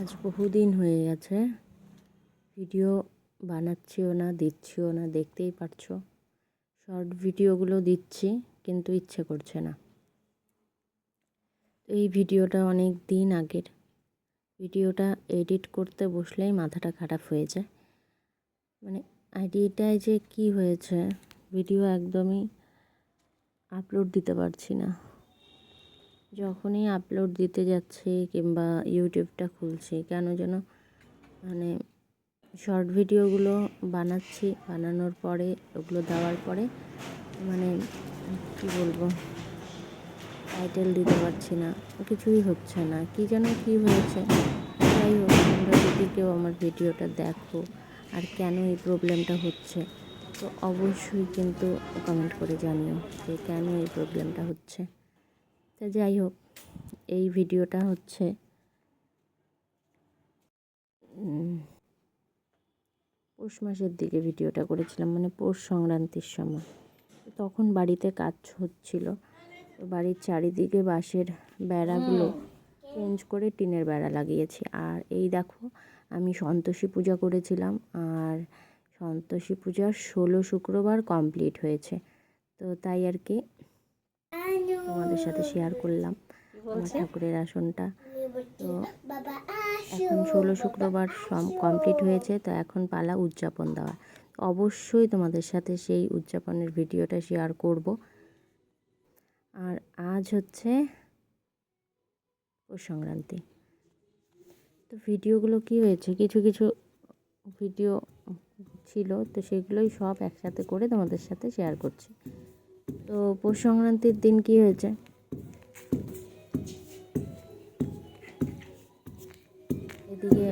আজ বহুদিন হয়ে গেছে। ভিডিও বানাচ্ছিও না, দিচ্ছিও না, দেখতেই পারছ। শর্ট ভিডিওগুলো দিচ্ছি, কিন্তু ইচ্ছে করছে না। এই ভিডিওটা অনেক দিন আগের। ভিডিওটা এডিট করতে বসলেই মাথাটা খারাপ হয়ে যায়। মানে আইডিটায় যে কি হয়েছে, ভিডিও একদমই আপলোড দিতে পারছি না। যখনই আপলোড দিতে যাচ্ছি কিংবা ইউটিউবটা খুলছি, কেন যেন মানে শর্ট ভিডিওগুলো বানাচ্ছি, বানানোর পরে, ওগুলো দেওয়ার পরে মানে কি বলব টাইটেল দিতে পারছি না, কিছুই হচ্ছে না। কি যেন কি হয়েছে? যাই হোক, তোমরা যদি কেউ আমার ভিডিওটা দেখো আর কেন এই প্রবলেমটা হচ্ছে, তো অবশ্যই কিন্তু কমেন্ট করে জানিও যে কেন এই প্রবলেমটা হচ্ছে। তো যাই হোক, এই ভিডিওটা হচ্ছে পৌষ মাসের দিকে ভিডিওটা করেছিলাম মানে পৌষ সংক্রান্তির সময়। তখন বাড়িতে কাজ হচ্ছিল, তো বাড়ির চারিদিকে বাঁশের বেড়াগুলো চেঞ্জ করে টিনের বেড়া লাগিয়েছি। আর এই দেখো, আমি সন্তোষী পূজা করেছিলাম, আর সন্তোষী পূজার ষোলো শুক্রবার কমপ্লিট হয়েছে। তো তাই আর কি তোমাদের সাথে শেয়ার করলাম আমার ঠাকুরের আসনটা। তো এখন ষোলো শুক্রবার সব কমপ্লিট হয়েছে তো এখন পালা উদযাপন দেওয়া অবশ্যই তোমাদের সাথে সেই উদযাপনের ভিডিওটা শেয়ার করব। আর আজ হচ্ছে পৌষ সংক্রান্তি। তো ভিডিওগুলো কি হয়েছে? কিছু কিছু ভিডিও ছিল তো সেগুলোই সব একসাথে করে তোমাদের সাথে শেয়ার করছি। তো পৌষ সংক্রান্তির দিন কি হয়েছে? এদিকে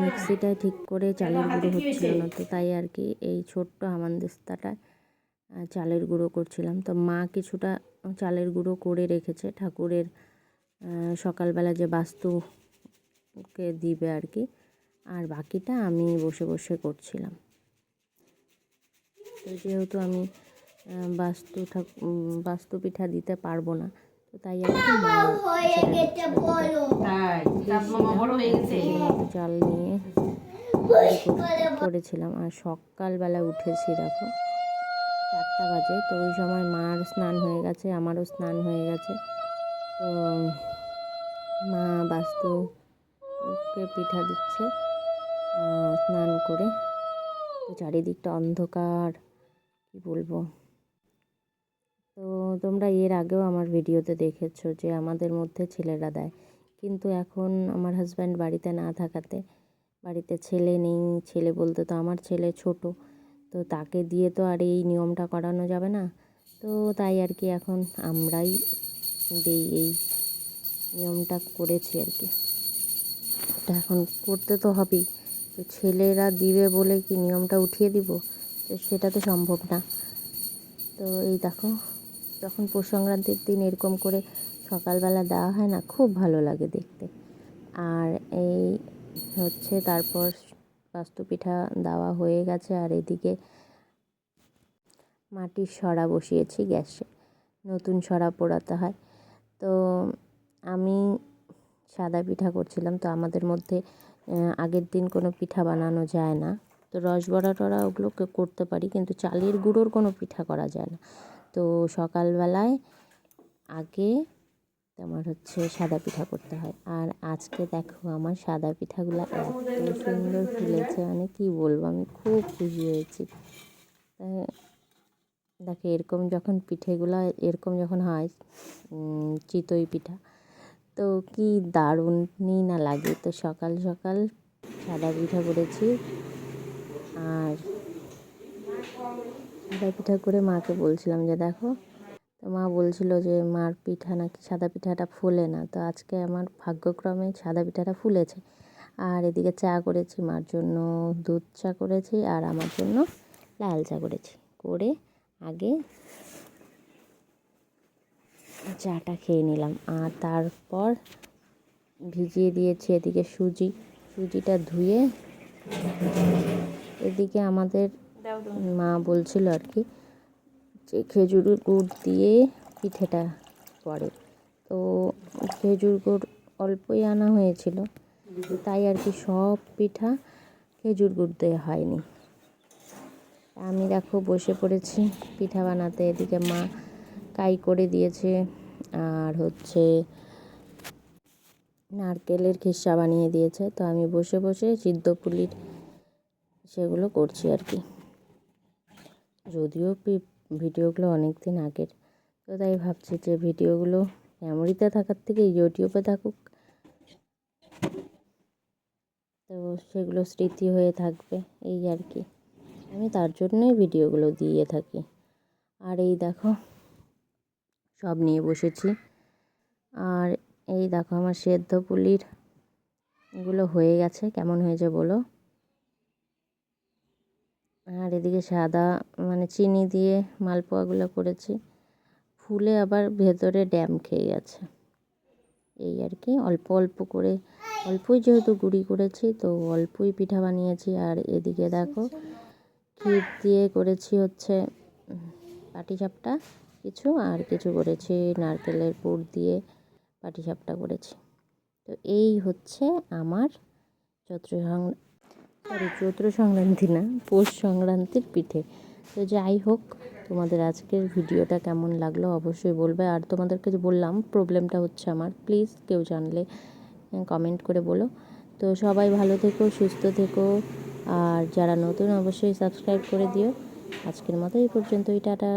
মিক্সিটা ঠিক করে চালের গুঁড়ো হচ্ছিল না তো তাই আর কি এই ছোট্ট হামানদিস্তাটায় আহ, চালের গুঁড়ো করছিলাম। তো মা কিছুটা চালের গুঁড়ো করে রেখেছে ঠাকুরের সকালবেলা যে বাস্তুকে দিবে আর কি। আর বাকিটা আমি বসে বসে করছিলাম। তো যেহেতু আমি বাস্তু ঠাক উম, বাস্তু পিঠা দিতে পারব না। তো তাই হয়ে চাল। নিয়ে করে- করেছিলাম। আর সকালবেলা উঠেছি দেখো। চারটা বাজে। তো ওই সময় মার স্নান হয়ে গেছে আমারও স্নান হয়ে গেছে। তো মা বাস্তুকে পিঠা দিচ্ছে স্নান করে। তো চারিদিকটা অন্ধকার কি বলব? তোমরা এর আগেও আমার ভিডিওতে দেখেছ যে আমাদের মধ্যে ছেলেরা দেয়। কিন্তু এখন আমার হাজব্যান্ড বাড়িতে না থাকাতে, বাড়িতে ছেলে নেই, ছেলে বলতে তো আমার ছেলে ছোট, তো তাকে দিয়ে তো আর এই নিয়মটা করানো যাবে না। তো তাই আর কি এখন আমরাই দেই এই নিয়মটা করেছি আর কি। এটা এখন করতে তো হবেই। তো ছেলেরা দিবে বলে কি নিয়মটা উঠিয়ে দিব? তো সেটা তো সম্ভব না। তো এই দেখো। যখন পৌষ সংক্রান্তির দিন এরকম করে সকালবেলা দেওয়া হয় না, খুব ভালো লাগে দেখতে। আর এই হচ্ছে তারপর বাস্তু পিঠা দেওয়া হয়ে গেছে আর এদিকে মাটির সরা বসিয়েছি গ্যাসে, নতুন সরা পোড়াতে হয়। তো আমি সাদা পিঠা করছিলাম, তো আমাদের মধ্যে আগের দিন কোনো পিঠা বানানো যায় না। তো রসবড়া টড়া ওগুলোকে করতে পারি, কিন্তু চালের গুঁড়োর কোনো পিঠা করা যায় না। তো সকালবেলায় আগে তোমার হচ্ছে সাদা পিঠা করতে হয়। আর আজকে দেখো আমার সাদা পিঠাগুলো এত সুন্দর ফুলেছে মানে কি বলব, আমি খুব খুশি হয়েছি। দেখো, এরকম যখন পিঠেগুলো, এরকম যখন হয় চিতই পিঠা, তো কি দারুণই না লাগে। তো সকাল সকাল সাদা পিঠা করেছি, আর পিঠা করে মাকে বলছিলাম যে, দেখো, তো মা বলছিল যে, মার পিঠা নাকি সাদা পিঠাটা ফুলে না। তো আজকে আমার ভাগ্যক্রমে সাদা পিঠাটা ফুলেছে। আর এদিকে চা করেছি, মার জন্য দুধ চা করেছি আর আমার জন্য লাল চা করেছি। করে আগে চাটা খেয়ে নিলাম আর তারপর ভিজিয়ে দিয়েছি এদিকে সুজি। সুজিটা ধুয়ে এদিকে আমাদের মা বলছিল আর কি যে খেজুর গুড় দিয়ে পিঠেটা করে। তো খেজুর গুড় অল্পই আনা হয়েছিল। তাই আর কি সব পিঠা খেজুর গুড় দিয়ে হয়নি। আমি দেখো বসে পড়েছি পিঠা বানাতে। এদিকে মা কাই করে দিয়েছে আর হচ্ছে নারকেলের খিসা বানিয়ে দিয়েছে। তো আমি বসে বসে সিদ্ধ পুলির সেগুলো করছি আর কি। যদিও ভিডিওগুলো অনেক দিন আগের, তো তাই ভাবছি যে ভিডিওগুলো মেমোরিতে থাকার থেকে ইউটিউবে থাকুক। তো সেগুলো স্মৃতি হয়ে থাকবে, এই আর কি। আমি তার জন্যই ভিডিওগুলো দিয়ে থাকি। আর এই দেখো, সব নিয়ে বসেছি। আর এই দেখো আমার সেদ্ধ পুলির এগুলো হয়ে গেছে, কেমন হয়েছে বলো? আর এদিকে সাদা মানে চিনি দিয়ে মালপোয়াগুলো করেছি। ফুলে আবার ভেতরে ড্যাম খেয়ে গেছে। এই আর কি, অল্প অল্প করে, অল্পই যেহেতু গুঁড়ি করেছি, তো অল্পই পিঠা বানিয়েছি। আর এদিকে দেখো, ক্ষীর দিয়ে করেছি হচ্ছে পাটিসাপটা কিছু, আর কিছু করেছি নারকেলের পুর দিয়ে পাটিসাপটা করেছি। তো এই হচ্ছে আমার চৈত্র সং সরি চৈত্র সংক্রান্তি না, পৌষ সংক্রান্তির পিঠে। তো যাই হোক, তোমাদের আজকের ভিডিওটা কেমন লাগল অবশ্যই বলবে। আর তোমাদেরকে যে বললাম, প্রবলেমটা হচ্ছে আমার, প্লিজ কেউ জানলে কমেন্ট করে বলো। তো সবাই ভালো থেকো, সুস্থ থেকো। আর যারা নতুন, অবশ্যই সাবস্ক্রাইব করে দিও। আজকের মতো এই পর্যন্তই, টাটা।